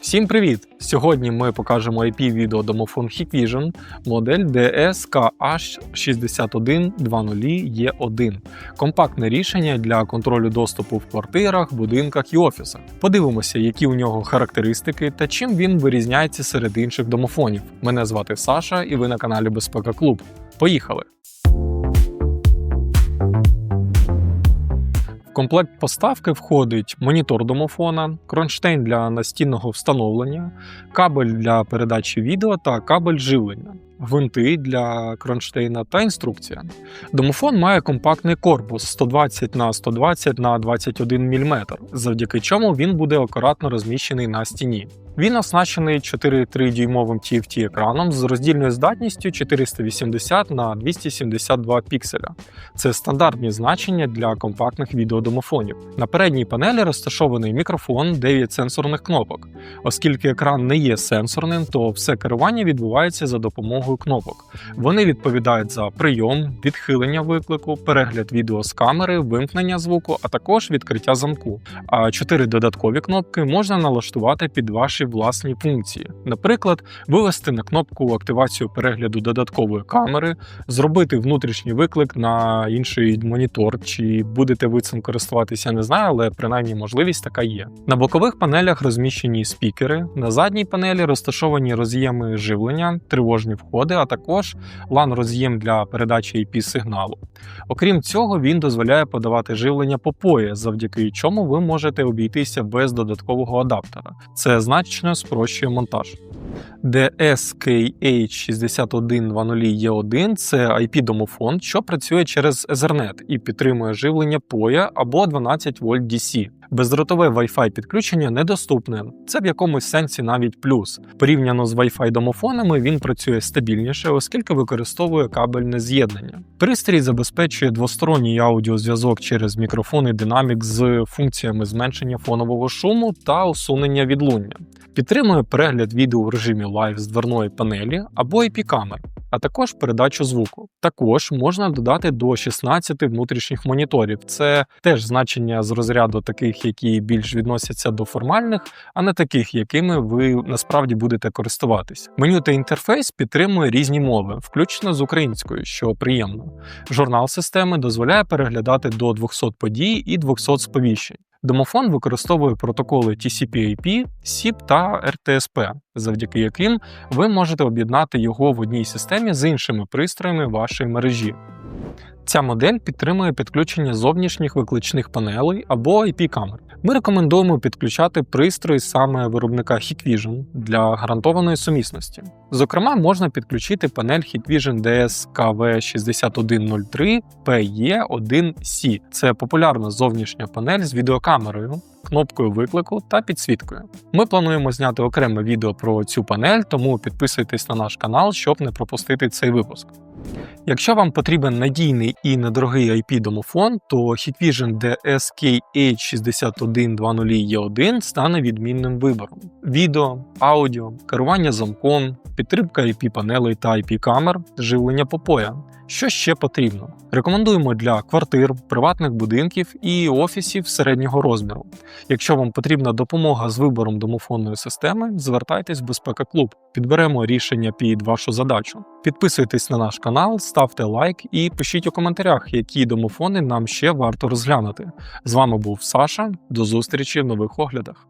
Всім привіт! Сьогодні ми покажемо IP відео домофон Hikvision модель DSKH6120E1. Компактне рішення для контролю доступу в квартирах, будинках і офісах. Подивимося, які у нього характеристики та чим він вирізняється серед інших домофонів. Мене звати Саша, і ви на каналі Безпека Клуб. Поїхали! Комплект поставки входить монітор домофона, кронштейн для настінного встановлення, кабель для передачі відео та кабель живлення, гвинти для кронштейна та інструкція. Домофон має компактний корпус 120 на 120 на 21 мм, завдяки чому він буде акуратно розміщений на стіні. Він оснащений 4,3 дюймовим TFT екраном з роздільною здатністю 480 на 272 пікселя. Це стандартні значення для компактних відеодомофонів. На передній панелі розташований мікрофон, 9 сенсорних кнопок. Оскільки екран не є сенсорним, то все керування відбувається за допомогою кнопок. Вони відповідають за прийом, відхилення виклику, перегляд відео з камери, вимкнення звуку, а також відкриття замку. А чотири додаткові кнопки можна налаштувати під ваші власні функції. Наприклад, вивести на кнопку активацію перегляду додаткової камери, зробити внутрішній виклик на інший монітор. Чи будете ви цим користуватися, не знаю, але принаймні можливість така є. На бокових панелях розміщені спікери, на задній панелі розташовані роз'єми живлення, тривожні входи, а також LAN роз'єм для передачі IP сигналу. Окрім цього, він дозволяє подавати живлення по PoE, завдяки чому ви можете обійтися без додаткового адаптера. Це значно спрощує монтаж. DSKH6120E1 це IP-домофон, що працює через Ethernet і підтримує живлення PoE або 12 вольт DC. Бездротове Wi-Fi підключення недоступне. Це в якомусь сенсі навіть плюс. Порівняно з Wi-Fi домофонами він працює стабільніше, оскільки використовує кабельне з'єднання. Пристрій забезпечує двосторонній аудіозв'язок через мікрофон і динамік з функціями зменшення фонового шуму та усунення відлуння. Підтримує перегляд відео в режимі Live з дверної панелі або IP-камер, а також передачу звуку. Також можна додати до 16 внутрішніх моніторів. Це теж значення з розряду таких, які більш відносяться до формальних, а не таких, якими ви насправді будете користуватись. Меню та інтерфейс підтримує різні мови, включно з українською, що приємно. Журнал системи дозволяє переглядати до 200 подій і 200 сповіщень. Домофон використовує протоколи TCP/IP, SIP та RTSP, завдяки яким ви можете об'єднати його в одній системі з іншими пристроями вашої мережі. Ця модель підтримує підключення зовнішніх викличних панелей або IP-камер. Ми рекомендуємо підключати пристрої саме виробника Hikvision для гарантованої сумісності. Зокрема, можна підключити панель Hikvision DS-KV6103 PE1C. Це популярна зовнішня панель з відеокамерою, кнопкою виклику та підсвіткою. Ми плануємо зняти окреме відео про цю панель, тому підписуйтесь на наш канал, щоб не пропустити цей випуск. Якщо вам потрібен надійний і недорогий IP-домофон, то Hikvision DSKH6120E1 стане відмінним вибором. Відео, аудіо, керування замком, підтримка IP-панелей та IP-камер, живлення по PoE. Що ще потрібно? Рекомендуємо для квартир, приватних будинків і офісів середнього розміру. Якщо вам потрібна допомога з вибором домофонної системи, звертайтесь в безпека клуб. Підберемо рішення під вашу задачу. Підписуйтесь на наш канал, ставте лайк і пишіть у коментарях, які домофони нам ще варто розглянути. З вами був Саша. До зустрічі в нових оглядах.